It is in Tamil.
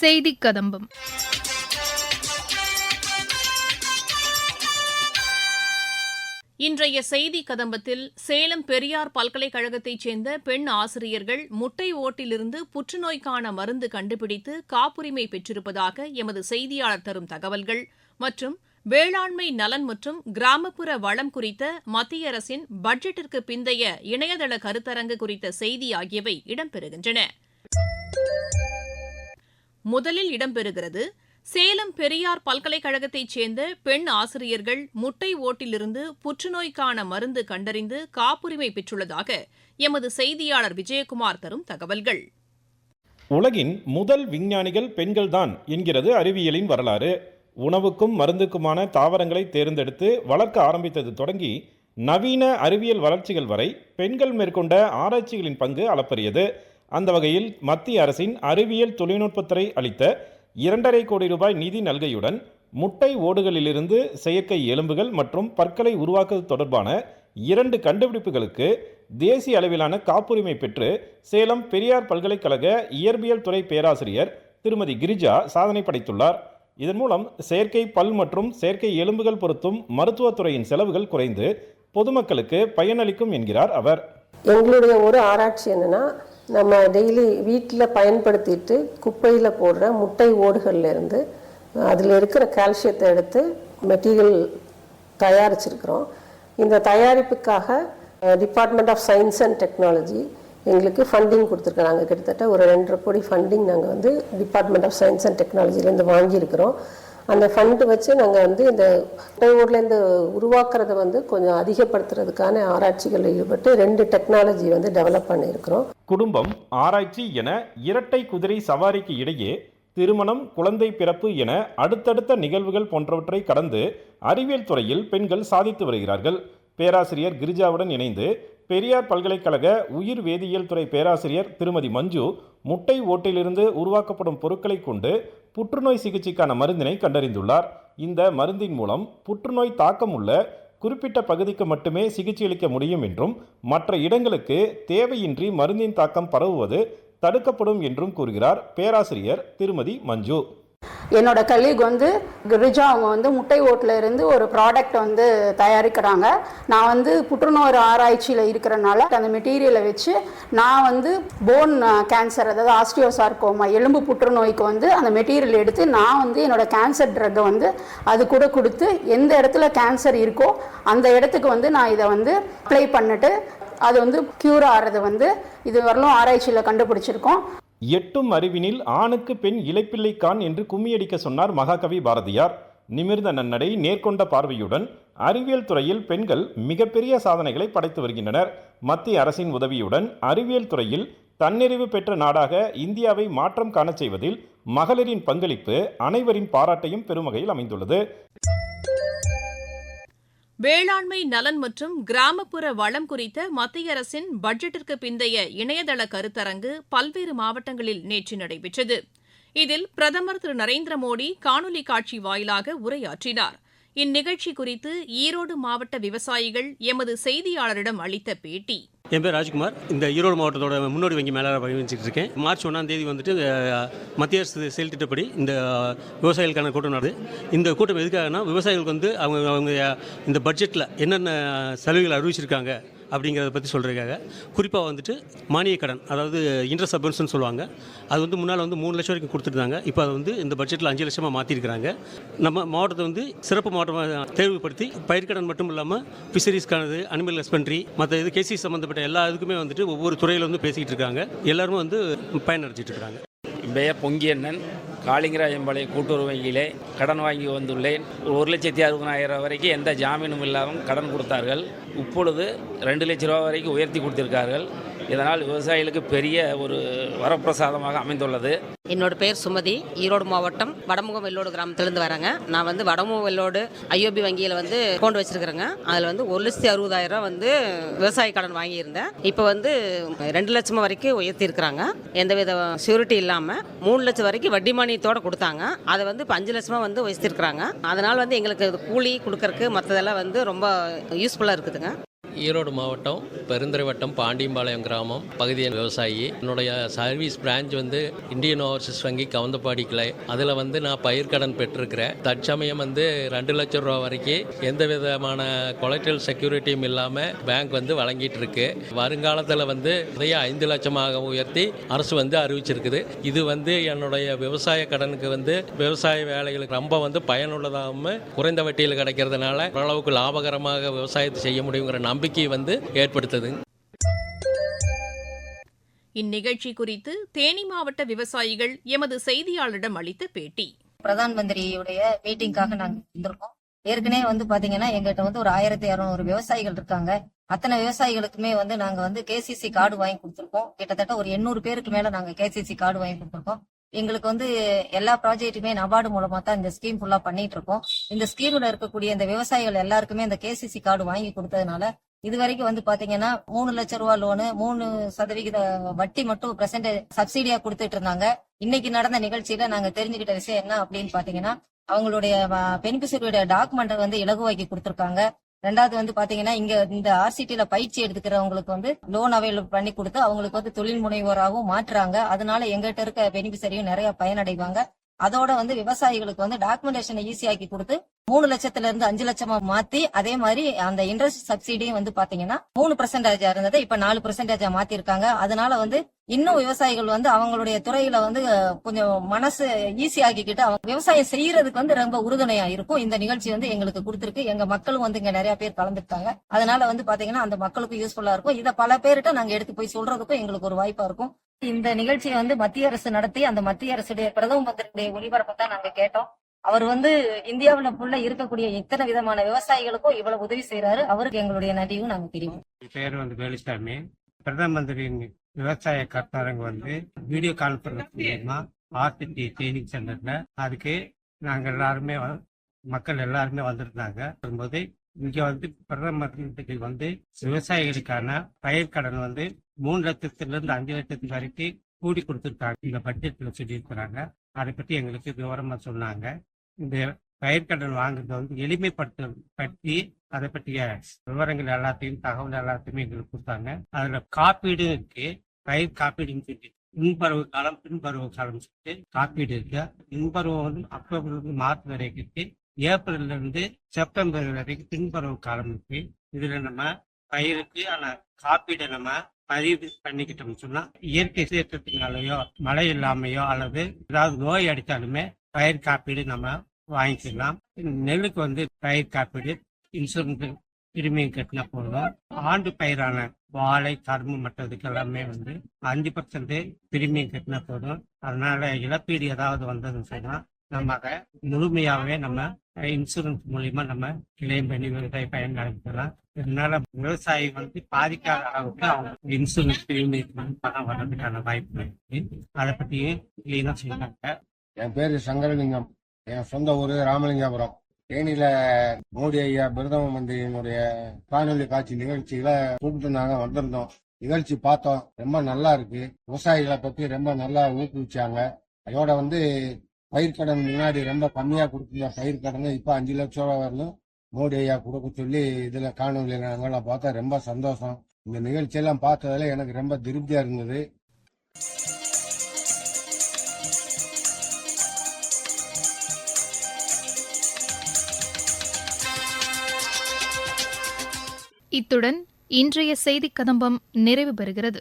செய்தி கதம்பம். இன்றைய செய்தி கதம்பத்தில் சேலம் பெரியார் பல்கலைக்கழகத்தைச் சேர்ந்த பெண் ஆசிரியர்கள் முட்டை ஓட்டிலிருந்து புற்றுநோய்க்கான மருந்து கண்டுபிடித்து காப்புரிமை பெற்றிருப்பதாக எமது செய்தியாளர் தரும் தகவல்கள் மற்றும் வேளாண்மை நலன் மற்றும் கிராமப்புற வளம் குறித்த மத்திய அரசின் பட்ஜெட்டிற்கு பிந்தைய இணையதள கருத்தரங்கு குறித்த செய்தி ஆகியவை இடம்பெறுகின்றன. முதலில் இடம்பெறுகிறது. சேலம் பெரியார் பல்கலைக்கழகத்தைச் சேர்ந்த பெண் ஆசிரியர்கள் முட்டை ஓட்டிலிருந்து புற்றுநோய்க்கான மருந்து கண்டறிந்து காப்புரிமை பெற்றுள்ளதாக எமது செய்தியாளர் விஜயகுமார் தரும் தகவல்கள். உலகின் முதல் விஞ்ஞானிகள் பெண்கள்தான் என்கிறது அறிவியலின் வரலாறு. உணவுக்கும் மருந்துக்குமான தாவரங்களை தேர்ந்தெடுத்து வளர்க்க ஆரம்பித்தது தொடங்கி நவீன அறிவியல் வளர்ச்சிகள் வரை பெண்கள் மேற்கொண்ட ஆராய்ச்சிகளின் பங்கு அளப்பரியது. அந்த வகையில் மத்திய அரசின் அறிவியல் தொழில்நுட்பத்துறை அளித்த இரண்டரை கோடி ரூபாய் நிதி நல்கையுடன் முட்டை ஓடுகளிலிருந்து செயற்கை எலும்புகள் மற்றும் பற்களை உருவாக்குவது தொடர்பான இரண்டு கண்டுபிடிப்புகளுக்கு தேசிய அளவிலான காப்புரிமை பெற்று சேலம் பெரியார் பல்கலைக்கழக இயற்பியல் துறை பேராசிரியர் திருமதி கிரிஜா சாதனை படைத்துள்ளார். இதன் மூலம் செயற்கை பல் மற்றும் செயற்கை எலும்புகள் பொருத்தும் மருத்துவத்துறையின் செலவுகள் குறைந்து பொதுமக்களுக்கு பயனளிக்கும் என்கிறார் அவர். எங்களுடைய ஒரு ஆராய்ச்சி என்னன்னா நம்ம டெய்லி வீட்டில் பயன்படுத்திட்டு குப்பையில் போடுற முட்டை ஓடுகள்லேருந்து அதில் இருக்கிற கால்சியத்தை எடுத்து மெட்டீரியல் தயாரிச்சிருக்கிறோம். இந்த தயாரிப்புக்காக department of science and technology எங்களுக்கு ஃபண்டிங் கொடுத்துருக்குறாங்க. கிட்டத்தட்ட ஒரு ரெண்டரை கோடி ஃபண்டிங் நாங்கள் வந்து டிபார்ட்மெண்ட் ஆஃப் சயின்ஸ் அண்ட் டெக்னாலஜிலேருந்து வாங்கியிருக்கிறோம். அந்த ஃபண்டு வச்சு நாங்கள் வந்து இந்த ஊர்லேருந்து உருவாக்குறத வந்து கொஞ்சம் அதிகப்படுத்துறதுக்கான ஆராய்ச்சிகளில் ஈடுபட்டு ரெண்டு டெக்னாலஜி வந்து டெவலப் பண்ணியிருக்கிறோம். குடும்பம் ஆராய்ச்சி என இரட்டை குதிரை சவாரிக்கு இடையே திருமணம் குழந்தை பிறப்பு என அடுத்தடுத்த நிகழ்வுகள் போன்றவற்றை கடந்து அறிவியல் துறையில் பெண்கள் சாதித்து வருகிறார்கள். பேராசிரியர் கிரிஜாவுடன் இணைந்து பெரியார் பல்கலைக்கழக உயிர் வேதியியல் துறை பேராசிரியர் திருமதி மஞ்சு முட்டை ஓட்டிலிருந்து உருவாக்கப்படும் பொருட்களை கொண்டு புற்றுநோய் சிகிச்சைக்கான மருந்தினை கண்டறிந்துள்ளார். இந்த மருந்தின் மூலம் புற்றுநோய் தாக்கம் உள்ள குறிப்பிட்ட பகுதிக்கு மட்டுமே சிகிச்சையளிக்க முடியும் என்றும் மற்ற இடங்களுக்கு தேவையின்றி மருந்தின் தாக்கம் பரவுவது தடுக்கப்படும் என்றும் கூறுகிறார் பேராசிரியர் திருமதி மஞ்சு. என்னோட கலீக் வந்து கிரிஜா அவங்க வந்து முட்டை ஓட்டில் இருந்து ஒரு ப்ராடக்ட் வந்து தயாரிக்கிறாங்க. நான் வந்து புற்றுநோய் ஆராய்ச்சியில் இருக்கிறனால அந்த மெட்டீரியலை வச்சு நான் வந்து போன் கேன்சர் அதாவது ஆஸ்டியோசார்கோமா எலும்பு புற்றுநோய்க்கு வந்து அந்த மெட்டீரியல் எடுத்து நான் வந்து என்னோட கேன்சர் ட்ரக்கை வந்து அது கூட கொடுத்து எந்த இடத்துல கேன்சர் இருக்கோ அந்த இடத்துக்கு வந்து நான் இதை வந்து அப்ளை பண்ணிட்டு அது வந்து க்யூர் ஆகிறது வந்து இது வரலும் ஆராய்ச்சியில் கண்டுபிடிச்சிருக்கோம். எட்டும் அறிவினில் ஆணுக்கு பெண் இலைப்பிள்ளை கான் என்று கும்மியடிக்க சொன்னார் மகாகவி பாரதியார். நிமிர்ந்த நன்னடை நேர்கொண்ட பார்வையுடன் அறிவியல் துறையில் பெண்கள் மிகப்பெரிய சாதனைகளை படைத்து வருகின்றனர். மத்திய அரசின் உதவியுடன் அறிவியல் துறையில் தன்னிறைவு பெற்ற நாடாக இந்தியாவை மாற்றம் காணச் செய்வதில் மகளிரின் பங்களிப்பு அனைவரின் பாராட்டையும் பெரும் வகையில் அமைந்துள்ளது. வேளாண்மை நலன் மற்றும் கிராமப்புற வளம் குறித்த மத்திய அரசின் பட்ஜெட்டிற்கு பிந்தைய இணையதள கருத்தரங்கு பல்வேறு மாவட்டங்களில் நேற்று நடைபெற்றது. இதில் பிரதமர் திரு நரேந்திர மோடி காணொலி காட்சி வாயிலாக உரையாற்றினார். இந்நிகழ்ச்சி குறித்து ஈரோடு மாவட்ட விவசாயிகள் எமது செய்தியாளரிடம் அளித்த பேட்டி. என் பேர் ராஜ்குமார். இந்த ஈரோடு மாவட்டத்தோட முன்னோடி வங்கி மேலாளர் பணிச்சிட்டு இருக்கேன். மார்ச் ஒன்றாம் தேதி வந்துட்டு மத்திய அரசு செயல் திட்டப்படி இந்த விவசாயிகளுக்கான கூட்டம் நடக்குது. இந்த கூட்டம் எதுக்காகனா விவசாயிகளுக்கு வந்து அவங்க அவங்க இந்த பட்ஜெட்டில் என்னென்ன சலுகைகள் அறிவிச்சிருக்காங்க அப்படிங்கிறத பற்றி சொல்கிறதுக்காக குறிப்பாக வந்துட்டு மானிய கடன் அதாவது இன்ட்ரெஸ்ட் சப்வென்ஷன் சொல்லுவாங்க. அது வந்து முன்னால் வந்து மூணு லட்சம் வரைக்கும் கொடுத்துருந்தாங்க. இப்போ அது வந்து இந்த பட்ஜெட்டில் அஞ்சு லட்சமாக மாற்றிருக்கிறாங்க நம்ம மாவட்டத்தை வந்து சிறப்பு மாவட்டமாக தேர்வுபடுத்தி பயிர்க்கடன் மட்டும் இல்லாமல் ஃபிஷரிஸ்க்கானது அனிமல் ஹஸ்பண்ட்ரி மற்ற இது கேசி சம்மந்தப்பட்ட எல்லா இதுக்குமே வந்துட்டு ஒவ்வொரு துறையில் வந்து பேசிக்கிட்டு இருக்காங்க. எல்லாருமே வந்து பயனடைஞ்சிட்டு இருக்காங்க. பெயர் பொங்கியண்ணன் காளிங்கராஜம்பாளைய கூட்டுறவு வங்கியிலே கடன் வாங்கி வந்துள்ளேன். ஒரு லட்சத்தி அறுபதாயிரம் வரைக்கும் எந்த ஜாமீனும் இல்லாமல் கடன் கொடுத்தார்கள். இப்பொழுது ரெண்டு லட்ச ரூபா வரைக்கும் உயர்த்தி கொடுத்திருக்கார்கள். இதனால் விவசாயிகளுக்கு பெரிய ஒரு வரப்பிரசாதமாக அமைந்துள்ளது. என்னோட பேர் சுமதி. ஈரோடு மாவட்டம் வடமுகம் வெள்ளோடு கிராமத்திலேருந்து வரேங்க. நான் வந்து வடமுகம் வெள்ளோடு ஐஓபி வங்கியில் வந்து அக்கௌண்ட் வச்சிருக்கிறேங்க. அதில் வந்து ஒரு லட்சத்தி அறுபதாயிரம் வந்து விவசாய கடன் வாங்கியிருந்தேன். இப்போ வந்து ரெண்டு லட்சம் வரைக்கும் உயர்த்தியிருக்கிறாங்க. எந்தவித சியூரிட்டி இல்லாமல் மூணு லட்சம் வரைக்கும் வட்டி மானியத்தோடு கொடுத்தாங்க. அதை வந்து இப்போ அஞ்சு லட்சமாக வந்து உயர்த்திருக்கிறாங்க அதனால் வந்து எங்களுக்கு கூலி கொடுக்கறக்கு மற்றதெல்லாம் வந்து ரொம்ப யூஸ்ஃபுல்லாக இருக்குதுங்க. ஈரோடு மாவட்டம் பெருந்துறை வட்டம் பாண்டியம்பாளையம் கிராமம். பகுதியின் விவசாயி. என்னுடைய சர்வீஸ் பிரான்ச் வந்து இந்தியன் ஓவர்சீஸ் வங்கி கவுந்தப்பாடி கிளை. அதில் வந்து நான் பயிர்க்கடன் பெற்றிருக்கிறேன். தற்சமயம் வந்து ரெண்டு லட்சம் ரூபா வரைக்கும் எந்த விதமான கொலட்ரல் செக்யூரிட்டியும் இல்லாமல் பேங்க் வந்து வழங்கிட்டு இருக்கு வருங்காலத்தில் வந்து நிறைய ஐந்து லட்சமாக உயர்த்தி அரசு வந்து அறிவிச்சிருக்குது. இது வந்து என்னுடைய விவசாய கடனுக்கு வந்து விவசாய வேலைகளுக்கு ரொம்ப வந்து பயனுள்ளதாகவும் குறைந்த வட்டியில் கிடைக்கிறதுனால ஓரளவுக்கு லாபகரமாக விவசாயத்தை செய்ய முடியுங்கிற நம்பிக்கை வந்து ஏற்படுத்துது. இந்நிகழ்ச்சி குறித்து தேனி மாவட்ட விவசாயிகள் எமது செய்தியாளரிடம் அளித்த பேட்டி. பிரதான் மந்திரியுடைய மீட்டிங்காக நாங்க வந்திருக்கோம். ஏற்கனவே வந்து பாத்தீங்கன்னா எங்கிட்ட வந்து ஒரு ஆயிரத்தி இரநூறு விவசாயிகள் இருக்காங்க. அத்தனை விவசாயிகளுக்குமே வந்து நாங்க வந்து கேசிசி கார்டு வாங்கி கொடுத்துருக்கோம். கிட்டத்தட்ட ஒரு எண்ணூறு பேருக்கு மேல நாங்க கேசிசி கார்டு வாங்கி கொடுத்துருக்கோம். எங்களுக்கு வந்து எல்லா ப்ராஜெக்ட்டுமே நபார்டு மூலமா தான் இந்த ஸ்கீம் ஃபுல்லா பண்ணிட்டு இருக்கோம். இந்த ஸ்கீம்ல இருக்கக்கூடிய இந்த விவசாயிகள் எல்லாருக்குமே இந்த கேசிசி கார்டு வாங்கி கொடுத்ததுனால இது வரைக்கும் வந்து பாத்தீங்கன்னா மூணு லட்சம் ரூபா லோனு மூணு சதவிகித வட்டி மட்டும் பிரசன்ட் சப்சிடியா கொடுத்துட்டு இருந்தாங்க. இன்னைக்கு நடந்த நிகழ்ச்சியில நாங்க தெரிஞ்சுக்கிட்ட விஷயம் என்ன அப்படின்னு பாத்தீங்கன்னா அவங்களுடைய பெனிஃபிஷரியோட டாக்குமெண்ட் வந்து இலகுவாக்கி கொடுத்துருக்காங்க. ரெண்டாவது வந்து பாத்தீங்கன்னா இங்க இந்த ஆர்சிடில பயிற்சி எடுத்துக்கிறவங்களுக்கு வந்து லோன் அவைலபிள் பண்ணி கொடுத்து அவங்களுக்கு வந்து தொழில் முனைவோராகவும் மாற்றுறாங்க. அதனால எங்கிட்ட இருக்க பெனிபிஷரியும் நிறைய பயனடைவாங்க. அதோட வந்து விவசாயிகளுக்கு வந்து டாக்குமெண்டேஷனை ஈஸியாக்கி கொடுத்து மூணு லட்சத்துல இருந்து அஞ்சு லட்சமா மாத்தி அதே மாதிரி அந்த இன்ட்ரெஸ்ட் சப்சிடியும் வந்து பாத்தீங்கன்னா மூணு பெர்சென்டேஜா இருந்ததை இப்ப நாலு பெர்சென்டேஜா மாத்திருக்காங்க. அதனால வந்து இன்னும் விவசாயிகள் வந்து அவங்களுடைய துறையில வந்து கொஞ்சம் மனசு ஈஸி ஆக்கிக்கிட்டு அவங்க விவசாயம் செய்யறதுக்கு வந்து ரொம்ப உறுதுணையா இருக்கும். இந்த நிகழ்ச்சி வந்து எங்களுக்கு கொடுத்துருக்கு. எங்க மக்களும் வந்து இங்க நிறைய பேர் கலந்துருக்காங்க அதனால வந்து பாத்தீங்கன்னா அந்த மக்களுக்கும் யூஸ்ஃபுல்லா இருக்கும். இதை பல பேர்கிட்ட நாங்க எடுத்து போய் சொல்றதுக்கும் எங்களுக்கு ஒரு வாய்ப்பா இருக்கும். இந்த நிகழ்ச்சியை வந்து மத்திய அரசு நடத்தி அந்த மத்திய அரசுடைய பிரதம மந்திரியுடைய ஒளிபரப்பை தான் நாங்க கேட்டோம். அவர் வந்து இந்தியாவில புள்ள இருக்கக்கூடிய இத்தனை விதமான விவசாயிகளுக்கும் இவ்வளவு உதவி செய்யறாரு அவருக்கு எங்களுடைய நன்றியும் நாங்க தெரியும் பேர் வந்து வேலுசாமி. பிரதம மந்திரியின் விவசாய கர்த்தாரங்க வந்து வீடியோ கான்பரன்ஸ் மூலமா ஆர்டிடி ட்ரைனிங் சென்டர்ல அதுக்கு நாங்க எல்லாருமே மக்கள் எல்லாருமே வந்திருந்தாங்க. வரும்போது இங்க வந்து பிரதம வந்து விவசாயிகளுக்கான பயிர் கடன் வந்து மூணு லட்சத்திலிருந்து அஞ்சு லட்சத்து வரைக்கும் கூடி கொடுத்துருக்காங்க. இந்த பட்ஜெட்ல சொல்லியிருக்கிறாங்க. அதை பற்றி எங்களுக்கு விவரமா சொன்னாங்க. இந்த பயிர்க்கடன் வாங்குறது வந்து எளிமைப்படுத்த பற்றி அதை பற்றிய விவரங்கள் எல்லாத்தையும் தகவல் எல்லாத்தையுமே எங்களுக்கு கொடுத்தாங்க. அதுல காப்பீடு இருக்கு. பயிர் காப்பீடுன்னு சொல்லி முன்பருவ காலம் பின்பருவ காலம் சொல்லிட்டு காப்பீடு இருக்கு. முன்பருவம் வந்து அக்டோபர்ல மார்ச் வரைக்கும் ஏப்ரல்ல இருந்து செப்டம்பர் வரைக்கும் பின்பருவ காலம் இருக்கு இதுல நம்ம பயிருக்கு ஆனா காப்பீடை நம்ம பதிவு பண்ணிக்கிட்டோம்னு சொன்னா இயற்கை சீற்றத்தினாலேயோ மழை இல்லாமையோ அல்லது ஏதாவது நோய் அடித்தாலுமே பயிர் காப்பீடு நம்ம வாங்கிக்கலாம். நெல்லுக்கு வந்து பயிர் காப்பீடு இன்சூரன்ஸ் பிரிமியம் கட்டினா போதும். ஆண்டு பயிரான வாழை கரும்பு மற்றதுக்கு எல்லாமே வந்து அஞ்சு பர்சன்ட் பிரிமியம் கட்டினா போதும். அதனால இழப்பீடு ஏதாவது வந்ததுன்னு சொன்னா நம்ம அதை முழுமையாகவே நம்ம இன்சூரன்ஸ் மூலியமா நம்ம கிளைம் பண்ணி விவசாய பயன் அளிக்கலாம் இதனால விவசாயி வந்து பாதிக்காத அளவுக்கு அவங்க இன்சூரன்ஸ் பிரீமியம் பணம் வர்றதுக்கான வாய்ப்பு இருக்கு. அதை பத்தியும் கிளீனா சொல்றாங்க. என் பேரு சங்கரலிங்கம். என் சொந்த ஊரு ராமலிங்கபுரம். தேனியில மோடி ஐயா பிரதம மந்திரியினுடைய காணொலி காட்சி நிகழ்ச்சியில கூப்பிட்டுருந்தாங்க வந்திருந்தோம். நிகழ்ச்சி பார்த்தோம். ரொம்ப நல்லா இருக்கு. விவசாயிகளை பத்தி ரொம்ப நல்லா ஊக்குவிச்சாங்க. அதோட வந்து பயிர்க்கடன் முன்னாடி ரொம்ப கம்மியா கொடுத்துருந்த கடனை இப்ப அஞ்சு லட்சம் ரூபா வரலும் மோடி ஐயா கொடுக்க சொல்லி இதுல காணொலி பார்த்தா ரொம்ப சந்தோஷம். இந்த நிகழ்ச்சியெல்லாம் பார்த்ததுல எனக்கு ரொம்ப திருப்தியா இருந்தது. இத்துடன் இன்றைய செய்தி கதம்பம் நிறைவு பெறுகிறது.